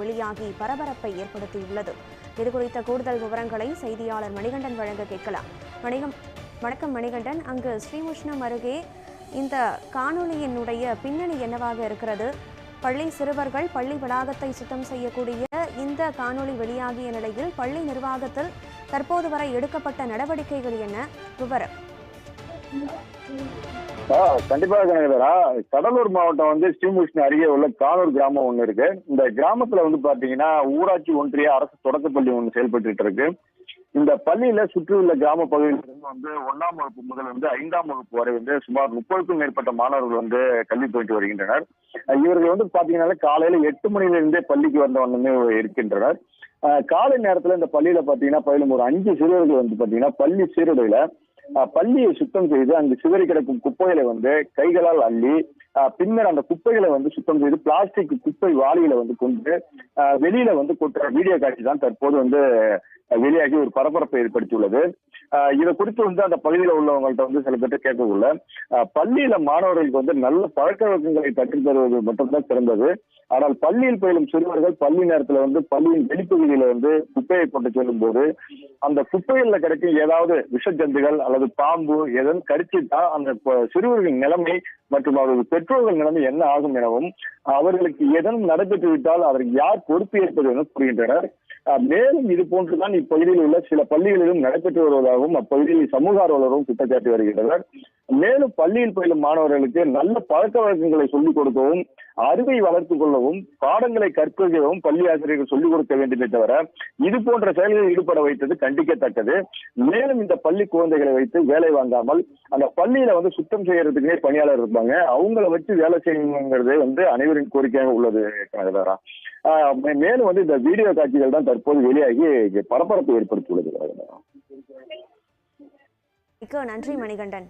வெளியாகி பரபரப்பை ஏற்படுத்தியுள்ளது. இதுகுறித்த கூடுதல் விவரங்களை செய்தியாளர் மணிகண்டன் வழங்க கேட்கலாம். வணிகம் வணக்கம் மணிகண்டன். அங்கு ஸ்ரீமுஷ்ணம் அருகே இந்த காணொளியினுடைய பின்னணி என்னவாக இருக்கிறது? பள்ளி சிறுவர்கள் பள்ளி வளாகத்தை சுத்தம் செய்யக்கூடிய இந்த காணொளி வெளியாகிய நிலையில் பள்ளி நிர்வாகத்தில் தற்போது வரை எடுக்கப்பட்ட நடவடிக்கைகள் என்ன? விவரம். கண்டிப்பாக கணக்குதரா கடலூர் மாவட்டம் வந்து ஸ்ரீமுஷ்ணி அருகே உள்ள கானூர் கிராமம் ஒன்று இருக்கு. இந்த கிராமத்துல வந்து பாத்தீங்கன்னா ஊராட்சி ஒன்றிய அரசு தொடக்கப்பள்ளி ஒன்று செயல்பட்டு இருக்கு. இந்த பள்ளியில சுற்றியுள்ள கிராம பகுதியிலிருந்து வந்து ஒன்றாம் வகுப்பு முதல் வந்து ஐந்தாம் வகுப்பு வரை வந்து சுமார் முப்பதுக்கும் மேற்பட்ட மாணவர்கள் வந்து கல்வி பயின்று வருகின்றனர். இவர்கள் வந்து பாத்தீங்கன்னா காலையில எட்டு மணில இருந்தே பள்ளிக்கு வந்த வண்ணமே இருக்கின்றனர். காலை நேரத்துல இந்த பள்ளியில பாத்தீங்கன்னா பயிலும் ஒரு அஞ்சு சிறுவர்கள் வந்து பாத்தீங்கன்னா பள்ளி சீருடையில பள்ளியை சுத்தம் செய்து அங்கு சிதறி கிடக்கும் குப்பைகளை வந்து கைகளால் அள்ளி பின்னர் அந்த குப்பைகளை வந்து சுத்தம் செய்து பிளாஸ்டிக் குப்பை வாளிகளை வந்து கொண்டு வெளியில வந்து கொட்டுற வீடியோ காட்சி தான் தற்போது வந்து வெளியாகி ஒரு பரபரப்பை ஏற்படுத்தியுள்ளது. இதை குறித்து வந்து அந்த பகுதியில் உள்ளவங்கள்ட்ட வந்து சில பேர்ட்ட கேட்கக்குள்ள பள்ளியில மாணவர்களுக்கு வந்து நல்ல பழக்க வழக்கங்களை கற்றுத் தருவது மட்டும்தான் சிறந்தது. ஆனால் பள்ளியில் பயிலும் சிறுவர்கள் பள்ளி நேரத்துல வந்து பள்ளியின் வெளிப்பகுதியில வந்து குப்பையை கொண்டு செல்லும் போது அந்த குப்பைகள்ல கிடைக்கும் ஏதாவது விஷஜந்துகள் அல்லது பாம்பு எதன் கடிச்சிட்டா அந்த சிறுவர்களின் நிலைமை மற்றும் அவர்கள் பெற்றோர்கள் நிலைமை என்ன ஆகும் எனவும் அவர்களுக்கு எதனும் நடைபெற்று விட்டால் அதற்கு யார் பொறுப்பு ஏற்பது என கூறுகின்றனர். மேலும் இது போன்றுதான் இப்பகுதியில் உள்ள சில பள்ளிகளிலும் நடைபெற்று வருவதாகவும் அப்பகுதியில் சமூக ஆர்வலரும் குற்றச்சாட்டி வருகின்றனர். மேலும் பள்ளியில் பயிலும் மாணவர்களுக்கு நல்ல பழக்க வழக்கங்களை சொல்லிக் கொடுக்கவும் அறிவை வளர்த்துக் கொள்ளவும் பாடங்களை கற்பிக்கவும் பள்ளி ஆசிரியர்கள் சொல்லிக் கொடுக்க வேண்டுமே தவிர இது போன்ற செயல்களில் ஈடுபட வைத்தது கண்டிக்கத்தக்கது. மேலும் இந்த பள்ளி குழந்தைகளை வைத்து வேலை வாங்காமல் அந்த பள்ளியில வந்து சுத்தம் செய்யறதுக்குனே பணியாளர் இருப்பாங்க. அவங்கள வச்சு வேலை செய்யணுங்கிறதே வந்து அனைவரின் கோரிக்கையாக உள்ளது கனகதாரா. மேலும் வந்து இந்த வீடியோ காட்சிகள் தான் தற்போது வெளியாகி பரபரப்பை ஏற்படுத்தியுள்ளது. நன்றி மணிகண்டன்.